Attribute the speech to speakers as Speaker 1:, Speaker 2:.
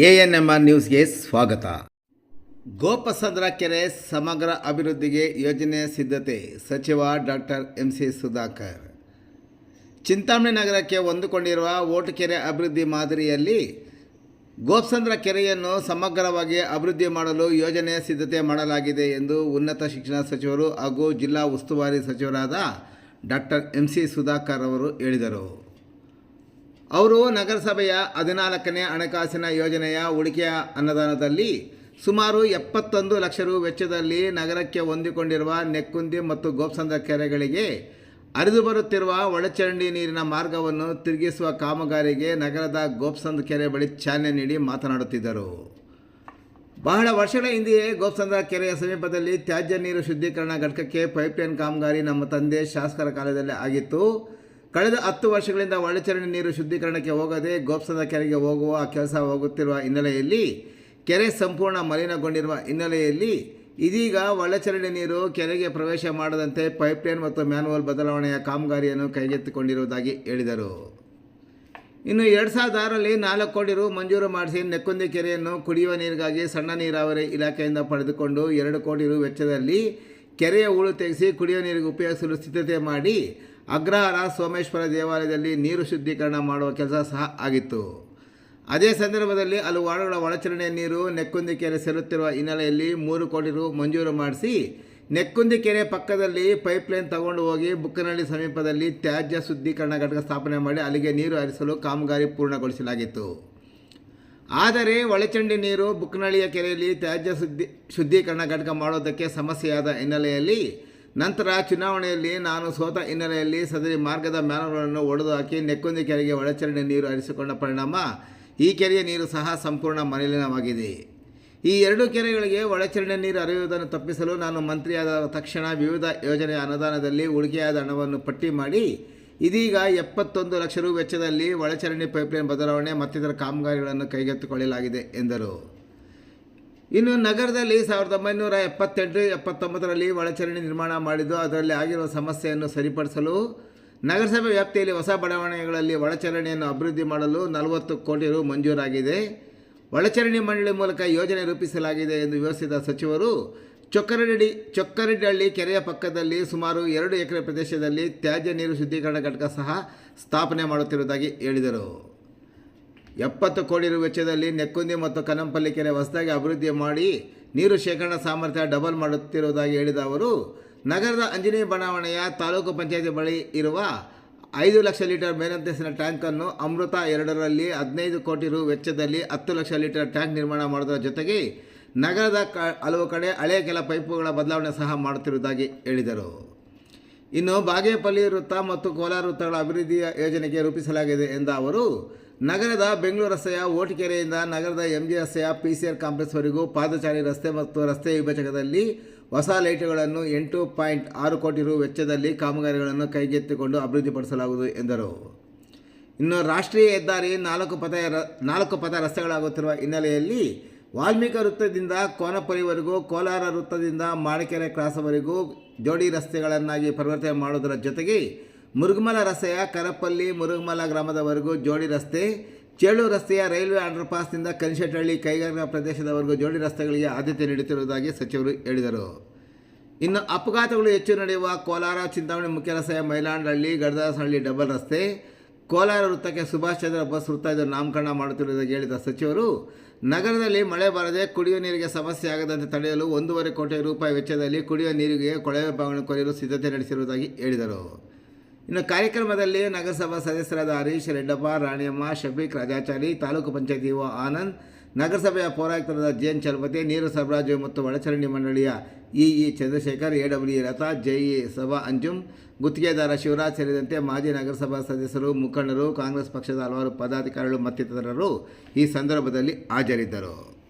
Speaker 1: A N M R ನ್ಯೂಸ್ಗೆ ಸ್ವಾಗತ. ಗೋಪಸಂದ್ರ ಕೆರೆ ಸಮಗ್ರ ಅಭಿವೃದ್ಧಿಗೆ ಯೋಜನೆ ಸಿದ್ಧತೆ, ಸಚಿವ doctor M C Sudhakar. Chintamani ನಗರಕ್ಕೆ ಹೊಂದಿಕೊಂಡಿರುವ ಓಟುಕೆರೆ ಅಭಿವೃದ್ಧಿ ಮಾದರಿಯಲ್ಲಿ ಗೋಪಸಂದ್ರ ಕೆರೆಯನ್ನು ಸಮಗ್ರವಾಗಿ ಅಭಿವೃದ್ಧಿ ಮಾಡಲು ಯೋಜನೆ ಸಿದ್ಧತೆ ಮಾಡಲಾಗಿದೆ ಎಂದು ಉನ್ನತ ಶಿಕ್ಷಣ ಸಚಿವರು ಹಾಗೂ ಜಿಲ್ಲಾ ಉಸ್ತುವಾರಿ ಸಚಿವರಾದ ಡಾಕ್ಟರ್ ಎಂ ಸಿ ಸುಧಾಕರ್ ಅವರು ಹೇಳಿದರು. ಅವರು ನಗರಸಭೆಯ ಹದಿನಾಲ್ಕನೇ ಹಣಕಾಸಿನ ಯೋಜನೆಯ ಉಳಿಕೆಯ ಅನುದಾನದಲ್ಲಿ ಸುಮಾರು ಎಪ್ಪತ್ತೊಂದು ಲಕ್ಷ ರು ವೆಚ್ಚದಲ್ಲಿ ನಗರಕ್ಕೆ ಹೊಂದಿಕೊಂಡಿರುವ ನೆಕ್ಕುಂದಿ ಮತ್ತು ಗೋಪ್ಸಂದ್ರ ಕೆರೆಗಳಿಗೆ ಹರಿದು ಬರುತ್ತಿರುವ ಒಳಚರಂಡಿ ನೀರಿನ ಮಾರ್ಗವನ್ನು ತಿರುಗಿಸುವ ಕಾಮಗಾರಿಗೆ ನಗರದ ಗೋಪ್ಸಂದ ಕೆರೆ ಬಳಿ ಚಾಲನೆ ನೀಡಿ ಮಾತನಾಡುತ್ತಿದ್ದರು. ಬಹಳ ವರ್ಷಗಳ ಹಿಂದೆಯೇ ಗೋಪ್ಸಂದ್ರ ಕೆರೆಯ ಸಮೀಪದಲ್ಲಿ ತ್ಯಾಜ್ಯ ನೀರು ಶುದ್ಧೀಕರಣ ಘಟಕಕ್ಕೆ ಪೈಪ್ಲೈನ್ ಕಾಮಗಾರಿ ನಮ್ಮ ತಂದೆ ಶಾಸಕರ ಕಾಲದಲ್ಲಿ ಆಗಿತ್ತು. ಕಳೆದ ಹತ್ತು ವರ್ಷಗಳಿಂದ ಒಳಚರಂಡಿ ನೀರು ಶುದ್ಧೀಕರಣಕ್ಕೆ ಹೋಗದೆ ಗೋಪ್ಸದ ಕೆರೆಗೆ ಹೋಗುವ ಕೆಲಸ ಹೋಗುತ್ತಿರುವ ಹಿನ್ನೆಲೆಯಲ್ಲಿ, ಕೆರೆ ಸಂಪೂರ್ಣ ಮಲಿನಗೊಂಡಿರುವ ಹಿನ್ನೆಲೆಯಲ್ಲಿ ಇದೀಗ ಒಳಚರಂಡಿ ನೀರು ಕೆರೆಗೆ ಪ್ರವೇಶ ಮಾಡದಂತೆ ಪೈಪ್ಲೈನ್ ಮತ್ತು ಮ್ಯಾನುವಲ್ ಬದಲಾವಣೆಯ ಕಾಮಗಾರಿಯನ್ನು ಕೈಗೆತ್ತಿಕೊಂಡಿರುವುದಾಗಿ ಹೇಳಿದರು. ಇನ್ನು ಎರಡು ಸಾವಿರದ ಆರರಲ್ಲಿ ನಾಲ್ಕು ಕೋಟಿ ರು ಮಂಜೂರು ಮಾಡಿಸಿ ನೆಕ್ಕೊಂದಿ ಕೆರೆಯನ್ನು ಕುಡಿಯುವ ನೀರಿಗಾಗಿ ಸಣ್ಣ ನೀರಾವರಿ ಇಲಾಖೆಯಿಂದ ಪಡೆದುಕೊಂಡು ಎರಡು ಕೋಟಿ ರು ವೆಚ್ಚದಲ್ಲಿ ಕೆರೆಯ ಹೂಳು ತೆಗೆಸಿ ಕುಡಿಯುವ ನೀರಿಗೆ ಉಪಯೋಗಿಸಲು ಸಿದ್ಧತೆ ಮಾಡಿ ಅಗ್ರಹಾರ ಸೋಮೇಶ್ವರ ದೇವಾಲಯದಲ್ಲಿ ನೀರು ಶುದ್ಧೀಕರಣ ಮಾಡುವ ಕೆಲಸ ಸಹ ಆಗಿತ್ತು. ಅದೇ ಸಂದರ್ಭದಲ್ಲಿ ಹಲವು ವಾರ್ಡ್ಗಳ ಒಳಚರಣೆಯ ನೀರು ನೆಕ್ಕುಂದಿ ಕೆರೆ ಸೇರುತ್ತಿರುವ ಹಿನ್ನೆಲೆಯಲ್ಲಿ ಮೂರು ಕೋಟಿ ರು ಮಂಜೂರು ಮಾಡಿಸಿ ನೆಕ್ಕುಂದಿ ಕೆರೆ ಪಕ್ಕದಲ್ಲಿ ಪೈಪ್ಲೈನ್ ತಗೊಂಡು ಹೋಗಿ ಬುಕ್ಕನಹಳ್ಳಿ ಸಮೀಪದಲ್ಲಿ ತ್ಯಾಜ್ಯ ಶುದ್ಧೀಕರಣ ಘಟಕ ಸ್ಥಾಪನೆ ಮಾಡಿ ಅಲ್ಲಿಗೆ ನೀರು ಹರಿಸಲು ಕಾಮಗಾರಿ ಪೂರ್ಣಗೊಳಿಸಲಾಗಿತ್ತು. ಆದರೆ ಒಳಚಂಡಿ ನೀರು ಬುಕ್ಕನಹಳ್ಳಿಯ ಕೆರೆಯಲ್ಲಿ ತ್ಯಾಜ್ಯ ಶುದ್ಧಿ, ಶುದ್ಧೀಕರಣ ಘಟಕ ಮಾಡೋದಕ್ಕೆ ಸಮಸ್ಯೆಯಾದ ಹಿನ್ನೆಲೆಯಲ್ಲಿ ನಂತರ ಚುನಾವಣೆಯಲ್ಲಿ ನಾನು ಸೋತ ಹಿನ್ನೆಲೆಯಲ್ಲಿ ಸದರಿ ಮಾರ್ಗದ ಮ್ಯಾನಗಳನ್ನು ಒಡೆದು ಹಾಕಿ ನೆಕ್ಕೊಂದಿ ಕೆರೆಗೆ ಒಳಚರಂಡಿ ನೀರು ಹರಿಸಿಕೊಂಡ ಪರಿಣಾಮ, ಈ ಕೆರೆಯ ನೀರು ಸಹ ಸಂಪೂರ್ಣ ಮಲಿನವಾಗಿದೆ. ಈ ಎರಡು ಕೆರೆಗಳಿಗೆ ಒಳಚರಂಡಿ ನೀರು ಹರಿಯುವುದನ್ನು ತಪ್ಪಿಸಲು ನಾನು ಮಂತ್ರಿಯಾದ ತಕ್ಷಣ ವಿವಿಧ ಯೋಜನೆಯ ಅನುದಾನದಲ್ಲಿ ಉಳಿಕೆಯಾದ ಹಣವನ್ನು ಪಟ್ಟಿ ಮಾಡಿ, ಇದೀಗ ಎಪ್ಪತ್ತೊಂದು ಲಕ್ಷ ರು ವೆಚ್ಚದಲ್ಲಿ ಒಳಚರಂಡಿ ಪೈಪ್ಲೈನ್ ಬದಲಾವಣೆ ಮತ್ತಿತರ ಕಾಮಗಾರಿಗಳನ್ನು ಕೈಗೆತ್ತಿಕೊಳ್ಳಲಾಗಿದೆ ಎಂದರು. ಇನ್ನು ನಗರದಲ್ಲಿ ಸಾವಿರದ ಒಂಬೈನೂರ ಎಪ್ಪತ್ತೆಂಟು, ಎಪ್ಪತ್ತೊಂಬತ್ತರಲ್ಲಿ ಒಳಚರಂಡಿ ನಿರ್ಮಾಣ ಮಾಡಿದ್ದು, ಅದರಲ್ಲಿ ಆಗಿರುವ ಸಮಸ್ಯೆಯನ್ನು ಸರಿಪಡಿಸಲು ನಗರಸಭೆ ವ್ಯಾಪ್ತಿಯಲ್ಲಿ ಹೊಸ ಬಡಾವಣೆಗಳಲ್ಲಿ ಒಳಚರಂಡಿಯನ್ನು ಅಭಿವೃದ್ಧಿ ಮಾಡಲು ನಲವತ್ತು ಕೋಟಿ ರು ಮಂಜೂರಾಗಿದೆ. ಒಳಚರಂಡಿ ಮಂಡಳಿ ಮೂಲಕ ಯೋಜನೆ ರೂಪಿಸಲಾಗಿದೆ ಎಂದು ವಿವರಿಸಿದ ಸಚಿವರು, ಚೊಕ್ಕರಡಿ, ಚೊಕ್ಕರಡಿಹಳ್ಳಿ ಕೆರೆಯ ಪಕ್ಕದಲ್ಲಿ ಸುಮಾರು ಎರಡು ಎಕರೆ ಪ್ರದೇಶದಲ್ಲಿ ತ್ಯಾಜ್ಯ ನೀರು ಶುದ್ಧೀಕರಣ ಘಟಕ ಸಹ ಸ್ಥಾಪನೆ ಮಾಡುತ್ತಿರುವುದಾಗಿ ಹೇಳಿದರು. ಎಪ್ಪತ್ತು ಕೋಟಿ ರು ವೆಚ್ಚದಲ್ಲಿ ನೆಕ್ಕುಂದಿ ಮತ್ತು ಕನಂಪಲ್ಲಿ ಕೆರೆ ಹೊಸದಾಗಿ ಅಭಿವೃದ್ಧಿ ಮಾಡಿ ನೀರು ಶೇಖರಣಾ ಸಾಮರ್ಥ್ಯ ಡಬಲ್ ಮಾಡುತ್ತಿರುವುದಾಗಿ ಹೇಳಿದ ಅವರು, ನಗರದ ಅಂಜನೇಯ ಬಡಾವಣೆಯ ತಾಲೂಕು ಪಂಚಾಯತಿ ಬಳಿ ಇರುವ ಐದು ಲಕ್ಷ ಲೀಟರ್ ಮೇಲಂತಸ್ತಿನ ಟ್ಯಾಂಕನ್ನು ಅಮೃತ ಎರಡರಲ್ಲಿ ಹದಿನೈದು ಕೋಟಿ ರು ವೆಚ್ಚದಲ್ಲಿ ಹತ್ತು ಲಕ್ಷ ಲೀಟರ್ ಟ್ಯಾಂಕ್ ನಿರ್ಮಾಣ ಮಾಡುವುದರ ಜೊತೆಗೆ ನಗರದ ಕ, ಹಲವು ಕಡೆ ಹಳೆಯ ಕೆಲ ಪೈಪುಗಳ ಬದಲಾವಣೆ ಸಹ ಮಾಡುತ್ತಿರುವುದಾಗಿ ಹೇಳಿದರು. ಇನ್ನು ಬಾಗೇಪಲ್ಲಿ ವೃತ್ತ ಮತ್ತು ಕೋಲಾರ ವೃತ್ತಗಳ ಅಭಿವೃದ್ಧಿಯ ಯೋಜನೆಗೆ ರೂಪಿಸಲಾಗಿದೆ ಎಂದ ಅವರು ನಗರದ ಬೆಂಗಳೂರು ರಸ್ತೆಯ ಓಟಿಕೆರೆಯಿಂದ ನಗರದ ಎಂ ಜಿ ರಸ್ತೆಯ ಪಿ ಸಿ ಆರ್ ಕಾಂಪ್ಲೆಕ್ಸ್ವರೆಗೂ ಪಾದಚಾರಿ ರಸ್ತೆ ಮತ್ತು ರಸ್ತೆ ವಿಭಜಕದಲ್ಲಿ ಹೊಸ ಲೈಟುಗಳನ್ನು ಎಂಟು ಪಾಯಿಂಟ್ ಆರು ಕೋಟಿ ರು ವೆಚ್ಚದಲ್ಲಿ ಕಾಮಗಾರಿಗಳನ್ನು ಕೈಗೆತ್ತಿಕೊಂಡು ಅಭಿವೃದ್ಧಿಪಡಿಸಲಾಗುವುದು ಎಂದರು. ಇನ್ನು ರಾಷ್ಟ್ರೀಯ ಹೆದ್ದಾರಿ ನಾಲ್ಕು ಪಥ ನಾಲ್ಕು ಪಥ ರಸ್ತೆಗಳಾಗುತ್ತಿರುವ ಹಿನ್ನೆಲೆಯಲ್ಲಿ ವಾಲ್ಮೀಕಿ ವೃತ್ತದಿಂದ ಕೋನಪುರಿವರೆಗೂ, ಕೋಲಾರ ವೃತ್ತದಿಂದ ಮಾಣಿಕೆರೆ ಕ್ರಾಸ್ವರೆಗೂ ಜೋಡಿ ರಸ್ತೆಗಳನ್ನಾಗಿ ಪರಿವರ್ತನೆ ಮಾಡುವುದರ ಜೊತೆಗೆ ಮುರುಗಮಲ ರಸ್ತೆಯ ಕರಪಲ್ಲಿ ಮುರುಗಮಲ ಗ್ರಾಮದವರೆಗೂ ಜೋಡಿ ರಸ್ತೆ ಚೇಳು ರಸ್ತೆಯ ರೈಲ್ವೆ ಅಂಡರ್ಪಾಸ್ನಿಂದ ಕನಿಶೆಟ್ಟಹಳ್ಳಿ ಕೈಗಾರಿಕಾ ಪ್ರದೇಶದವರೆಗೂ ಜೋಡಿ ರಸ್ತೆಗಳಿಗೆ ಆದ್ಯತೆ ನೀಡುತ್ತಿರುವುದಾಗಿ ಸಚಿವರು ಹೇಳಿದರು. ಇನ್ನು ಅಪಘಾತಗಳು ಹೆಚ್ಚು ನಡೆಯುವ ಕೋಲಾರ ಚಿಂತಾಮಣಿ ಮುಖ್ಯ ರಸ್ತೆಯ ಮೈಲಾಂಡಹಳ್ಳಿ ಗಡದಾಸಹಳ್ಳಿ ಡಬಲ್ ರಸ್ತೆ, ಕೋಲಾರ ವೃತ್ತಕ್ಕೆ ಸುಭಾಷ್ ಚಂದ್ರ ಬೋಸ್ ವೃತ್ತ ಇದು ನಾಮಕರಣ ಮಾಡುತ್ತಿರುವುದಾಗಿ ಹೇಳಿದ ಸಚಿವರು, ನಗರದಲ್ಲಿ ಮಳೆ ಬಾರದೆ ಕುಡಿಯುವ ನೀರಿಗೆ ಸಮಸ್ಯೆ ಆಗದಂತೆ ತಡೆಯಲು ಒಂದೂವರೆ ಕೋಟಿ ರೂಪಾಯಿ ವೆಚ್ಚದಲ್ಲಿ ಕುಡಿಯುವ ನೀರಿಗೆ ಕೊಳವೆ ಬಾವಣೆ ಕೊರೆಯಲು ಸಿದ್ಧತೆ ನಡೆಸಿರುವುದಾಗಿ ಹೇಳಿದರು. ಇನ್ನು ಕಾರ್ಯಕ್ರಮದಲ್ಲಿ ನಗರಸಭಾ ಸದಸ್ಯರಾದ ಹರೀಶ್ ರೆಡ್ಡಪ್ಪ, ರಾಣಿಯಮ್ಮ ಶಫೀಕ್ ರಾಜಾಚಾರಿ, ತಾಲೂಕು ಪಂಚಾಯತಿ ಒ ಆನಂದ್, ನಗರಸಭೆಯ ಪೌರಾಯುಕ್ತರಾದ ಜೆ ಎನ್ ಚಲಪತಿ, ನೀರು ಸರಬರಾಜು ಮತ್ತು ಒಳಚರಂಡಿ ಮಂಡಳಿಯ EE Chandrashekhar A W Latha JE Saba Anjum ಗುತ್ತಿಗೆದಾರ ಶಿವರಾಜ್ ಸೇರಿದಂತೆ ಮಾಜಿ ನಗರಸಭಾ ಸದಸ್ಯರು, ಮುಖಂಡರು, ಕಾಂಗ್ರೆಸ್ ಪಕ್ಷದ ಹಲವಾರು ಪದಾಧಿಕಾರಿಗಳು ಮತ್ತಿತರರು ಈ ಸಂದರ್ಭದಲ್ಲಿ ಹಾಜರಿದ್ದರು.